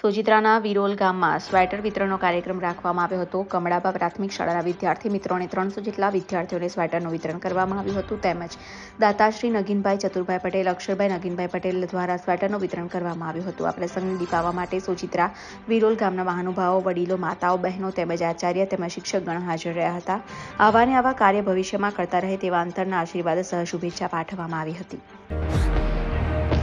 સોજિત્રાના વિરોલ ગામમાં સ્વેટર વિતરણનો કાર્યક્રમ રાખવામાં આવ્યો હતો. કમળાબા પ્રાથમિક શાળાના વિદ્યાર્થી મિત્રોને ત્રણસો જેટલા વિદ્યાર્થીઓને સ્વેટરનું વિતરણ કરવામાં આવ્યું હતું. તેમજ દાતાશ્રી નગીનભાઈ ચતુરભાઈ પટેલ અક્ષરભાઈ નગીનભાઈ પટેલ દ્વારા સ્વેટરનું વિતરણ કરવામાં આવ્યું હતું. આ પ્રસંગને દીપાવવા માટે સોજિત્રા, વિરોલ ગામના મહાનુભાવો, વડીલો, માતાઓ, બહેનો તેમજ આચાર્ય તેમજ શિક્ષકગણ હાજર રહ્યા હતા. આવા ને આવા કાર્ય ભવિષ્યમાં કરતા રહે તેવા અંતરના આશીર્વાદ સહ શુભેચ્છા પાઠવવામાં આવી હતી.